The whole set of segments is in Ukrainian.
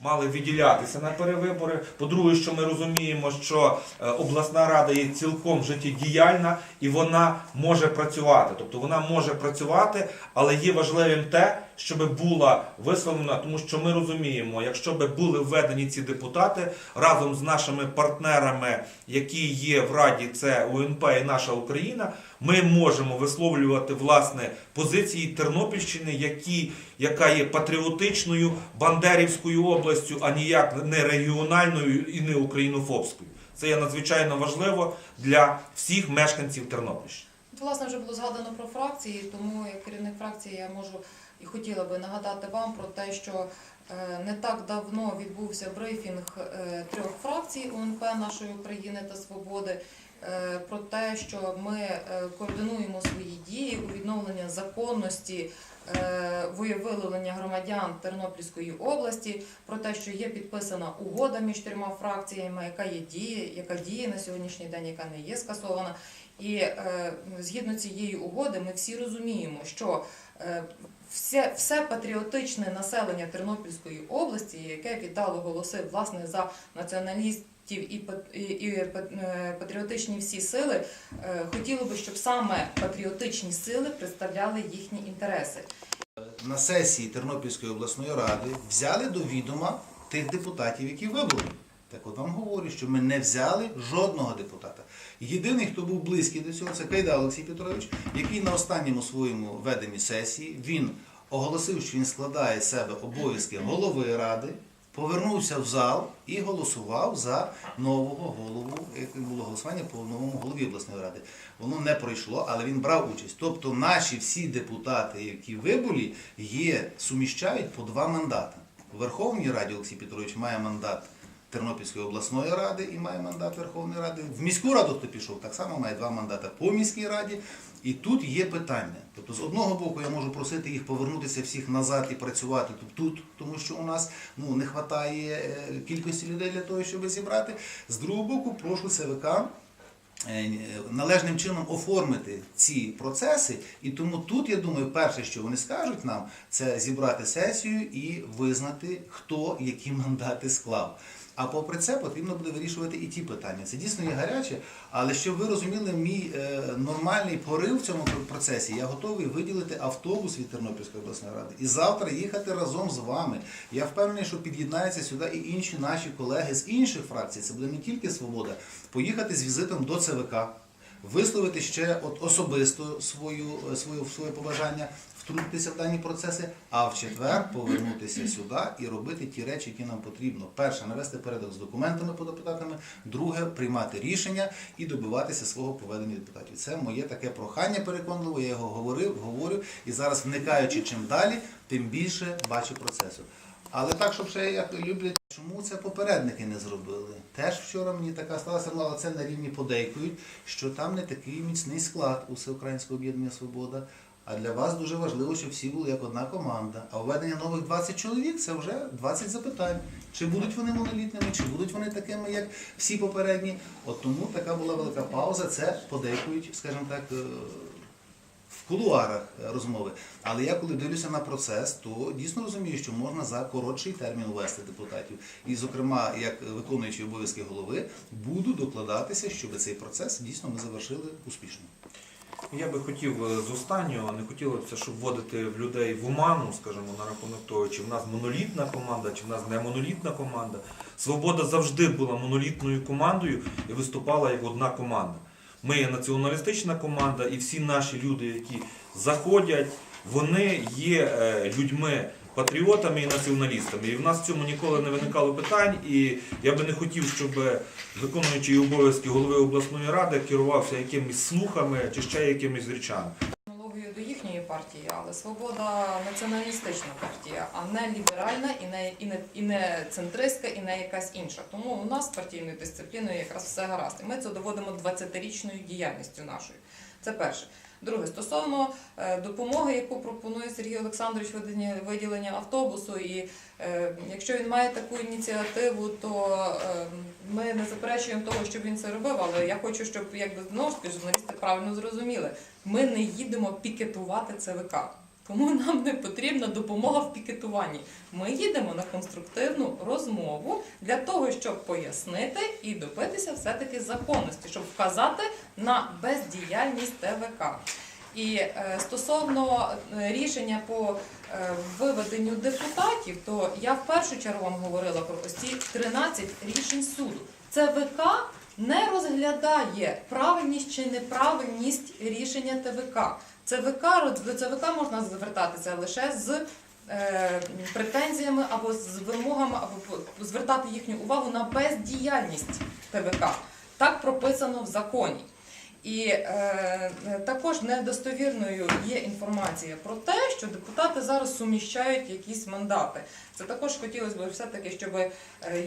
мали виділятися на перевибори. По-друге, що ми розуміємо, що е, обласна рада є цілком життєдіяльна і вона може працювати. Тобто вона може працювати, але є важливим те, щоб була висловлена, тому що ми розуміємо, якщо би були введені ці депутати разом з нашими партнерами, які є в Раді, це УНП і наша Україна, ми можемо висловлювати власне позиції Тернопільщини, які, яка є патріотичною бандерівською областю, а ніяк не регіональною і не українофобською. Це є надзвичайно важливо для всіх мешканців Тернопільщини. Власне, вже було згадано про фракції, тому як керівник фракції я можу і хотіла би нагадати вам про те, що е, не так давно відбувся брифінг е, трьох фракцій УНП нашої України та Свободи. е, Про те, що ми координуємо свої дії у відновлення законності виявлення громадян Тернопільської області, про те, що є підписана угода між трьома фракціями, яка є діє, яка діє на сьогоднішній день, яка не є скасована. І е, згідно цієї угоди ми всі розуміємо, що е, все, все патріотичне населення Тернопільської області, яке віддало голоси власне за націоналістів і, і, і е, патріотичні всі сили, е, хотіло би, щоб саме патріотичні сили представляли їхні інтереси. на сесії Тернопільської обласної ради взяли до відома тих депутатів, які вибули. Так от вам говорю, що ми не взяли жодного депутата. Єдиний, хто був близький до цього, це Кайда Олексій Петрович, який на останньому своєму веденні сесії він оголосив, що він складає з себе обов'язки голови ради, повернувся в зал і голосував за нового голову, як було голосування по новому голові обласної ради. Воно не пройшло, але він брав участь. Тобто наші всі депутати, які вибулі, є, суміщають по два мандати. У Верховній Раді Олексій Петрович має мандат Тернопільської обласної ради і має мандат Верховної Ради. В міську раду, хто пішов, так само має два мандати по міській раді. І тут є питання. Тобто, з одного боку, я можу просити їх повернутися всіх назад і працювати тут, тому що у нас ну, не вистачає кількості людей для того, щоб зібрати. З другого боку, прошу ЦВК е, належним чином оформити ці процеси. І тому тут, я думаю, перше, що вони скажуть нам, це зібрати сесію і визнати, хто які мандати склав. А попри це потрібно буде вирішувати і ті питання. Це дійсно є гаряче, але щоб ви розуміли, мій е, нормальний порив в цьому процесі, я готовий виділити автобус від Тернопільської обласної ради і завтра їхати разом з вами. Я впевнений, що під'єднаються сюди і інші наші колеги з інших фракцій. Це буде не тільки свобода, поїхати з візитом до ЦВК. Висловити ще от особисто свою, е, свою, своє побажання втрутитися в дані процеси, а в четвер повернутися сюди і робити ті речі, які нам потрібно. Перше, навести порядок з документами по депутатами, друге приймати рішення і добиватися свого поведення депутатів. Це моє таке прохання переконливо. Я його говорив, говорю, і зараз вникаючи чим далі, тим більше бачу процесу. Але так, щоб ще як люблять, чому це попередники не зробили? Теж вчора мені така сталася, але це на рівні подейкують, що там не такий міцний склад у Всеукраїнського об'єднання Свобода. А для вас дуже важливо, щоб всі були як одна команда. А введення нових 20 чоловік це вже 20 запитань. Чи будуть вони монолітними, чи будуть вони такими, як всі попередні. От тому така була велика пауза. Це подейкують, скажімо так, е, в кулуарах розмови. Але я коли дивлюся на процес, то дійсно розумію, що можна за коротший термін ввести депутатів. І, зокрема, як виконуючий обов'язки голови, буду докладатися, щоб цей процес дійсно ми завершили успішно. Я би хотів е, з останнього, не хотілося, щоб вводити в людей в оману, скажімо, на рахунок того, чи в нас монолітна команда, чи в нас не монолітна команда. Свобода завжди була монолітною командою і виступала як одна команда. Ми є націоналістична команда, і всі наші люди, які заходять, вони є е, людьми. Патріотами і націоналістами. І в нас в цьому ніколи не виникало питань. І я би не хотів, щоб виконуючий обов'язки голови обласної ради керувався якимись слухами чи ще якимись речами. Партії, але свобода націоналістична партія, а не ліберальна і не, і не, і не центристська, і не якась інша. Тому у нас з партійною дисципліною якраз все гаразд. І ми це доводимо 20-річною діяльністю нашою. Це перше. Друге, стосовно е, допомоги, яку пропонує Сергій Олександрович виділення, автобусу, і е, якщо він має таку ініціативу, то е, ми не заперечуємо того, щоб він це робив. Але я хочу, щоб якби знову ж таки журналісти правильно зрозуміли. Ми не їдемо пікетувати ЦВК. Тому нам не потрібна допомога в пікетуванні. Ми їдемо на конструктивну розмову для того, щоб пояснити і добитися все-таки законності, щоб вказати на бездіяльність ТВК. І е, стосовно е, рішення по е, виведенню депутатів, то я в першу чергу вам говорила про ось ці 13 рішень суду. ЦВК не розглядає правильність чи неправильність рішення ТВК. ЦВК до ЦВК можна звертатися лише з е, претензіями або з вимогами, або звертати їхню увагу на бездіяльність ТВК. Так прописано в законі. І е, також недостовірною є інформація про те, що депутати зараз суміщають якісь мандати. Це також хотілося б все-таки, щоб е,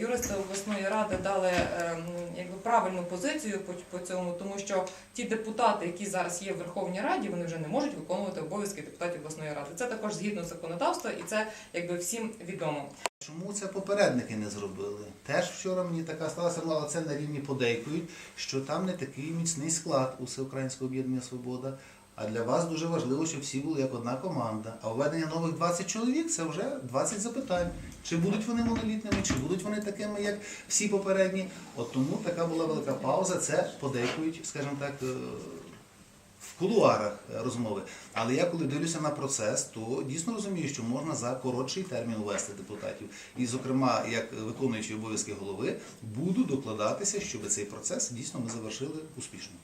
юристи обласної ради дали е, якби правильну позицію по, по цьому, тому що ті депутати, які зараз є в Верховній Раді, вони вже не можуть виконувати обов'язки депутатів обласної ради. Це також згідно законодавства, і це якби всім відомо. Чому це попередники не зробили? Теж вчора мені така сталася, але це на рівні подейкують, що там не такий міцний склад у Всеукраїнського об'єднання Свобода. А для вас дуже важливо, щоб всі були як одна команда. А введення нових 20 чоловік це вже 20 запитань. Чи будуть вони монолітними, чи будуть вони такими, як всі попередні. От тому така була велика пауза. Це подейкують, скажімо так, е, в кулуарах е, розмови. Але я коли дивлюся на процес, то дійсно розумію, що можна за коротший термін увести депутатів. І, зокрема, як виконуючий обов'язки голови, буду докладатися, щоб цей процес дійсно ми завершили успішно.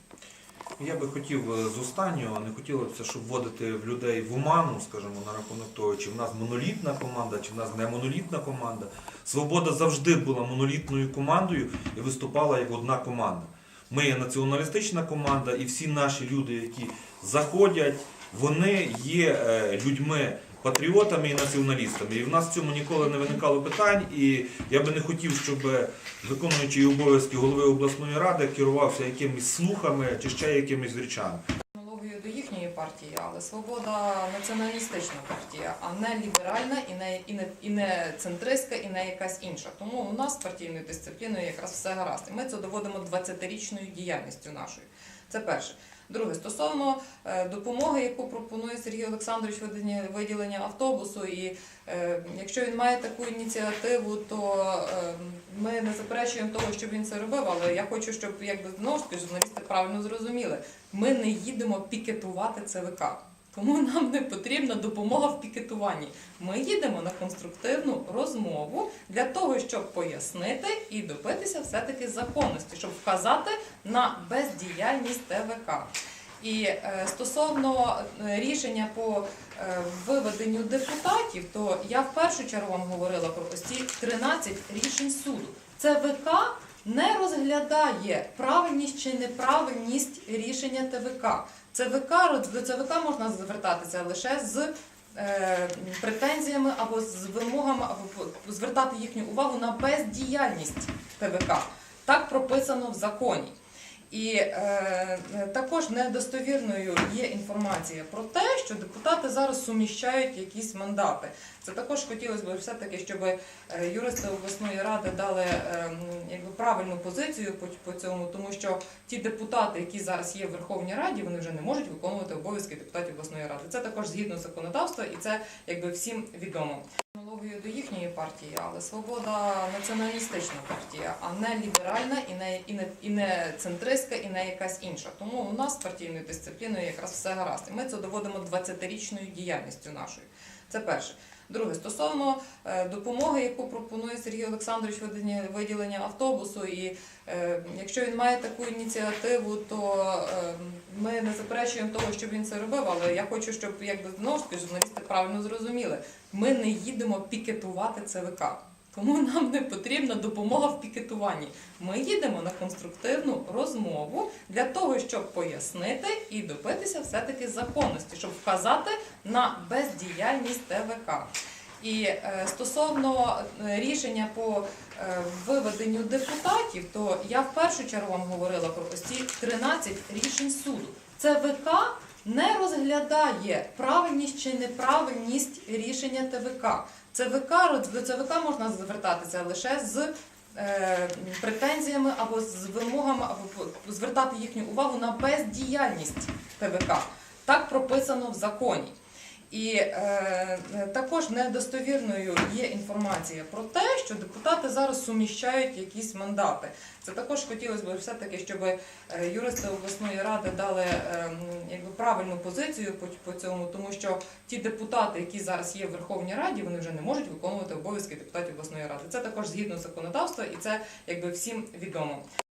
Я би хотів е, з останнього, не хотілося, щоб вводити в людей в оману, скажімо, на рахунок того, чи в нас монолітна команда, чи в нас не монолітна команда. Свобода завжди була монолітною командою і виступала як одна команда. Ми є націоналістична команда, і всі наші люди, які заходять, вони є е, людьми. Патріотами і націоналістами. І в нас в цьому ніколи не виникало питань. І я би не хотів, щоб виконуючий обов'язки голови обласної ради керувався якимись слухами чи ще якимись речами. Партії, але свобода націоналістична партія, а не ліберальна і не, і не, і не центристська, і не якась інша. Тому у нас з партійною дисципліною якраз все гаразд. І ми це доводимо 20-річною діяльністю нашою. Це перше. Друге, стосовно е, допомоги, яку пропонує Сергій Олександрович виділення, автобусу, і е, якщо він має таку ініціативу, то е, ми не заперечуємо того, щоб він це робив. Але я хочу, щоб якби знову ж таки журналісти правильно зрозуміли, ми не їдемо пікетувати ЦВК. Тому нам не потрібна допомога в пікетуванні. Ми їдемо на конструктивну розмову для того, щоб пояснити і добитися все-таки законності, щоб вказати на бездіяльність ТВК. І е, стосовно е, рішення по е, виведенню депутатів, то я в першу чергу вам говорила про ось ці 13 рішень суду. ЦВК не розглядає правильність чи неправильність рішення ТВК. ЦВК до ЦВК можна звертатися лише з е, претензіями або з вимогами, або звертати їхню увагу на бездіяльність ТВК. Так прописано в законі. І е, також недостовірною є інформація про те, що депутати зараз суміщають якісь мандати. Це також хотілося б все-таки, щоб е, юристи обласної ради дали е, якби правильну позицію по, по цьому, тому що ті депутати, які зараз є в Верховній Раді, вони вже не можуть виконувати обов'язки депутатів обласної ради. Це також згідно законодавства, і це якби всім відомо. Аналогію до їхньої партії, але свобода націоналістична партія, а не ліберальна і не, і не, і не центристська, і не якась інша. Тому у нас з партійною дисципліною якраз все гаразд. І ми це доводимо 20-річною діяльністю нашою. Це перше. Друге, стосовно е, допомоги, яку пропонує Сергій Олександрович виділення, автобусу, і е, якщо він має таку ініціативу, то е, ми не заперечуємо того, щоб він це робив. Але я хочу, щоб якби знову ж таки журналісти правильно зрозуміли, ми не їдемо пікетувати ЦВК. Тому нам не потрібна допомога в пікетуванні. Ми їдемо на конструктивну розмову для того, щоб пояснити і добитися все-таки законності, щоб вказати на бездіяльність ТВК. І е, стосовно е, рішення по е, виведенню депутатів, то я в першу чергу вам говорила про ось ці 13 рішень суду. ЦВК не розглядає правильність чи неправильність рішення ТВК. ЦВК до ЦВК можна звертатися лише з е, претензіями або з вимогами, або звертати їхню увагу на бездіяльність ТВК. Так прописано в законі. І е, також недостовірною є інформація про те, що депутати зараз суміщають якісь мандати. Це також хотілося б все-таки, щоб е, юристи обласної ради дали е, якби правильну позицію по, по цьому, тому що ті депутати, які зараз є в Верховній Раді, вони вже не можуть виконувати обов'язки депутатів обласної ради. Це також згідно законодавства, і це якби всім відомо.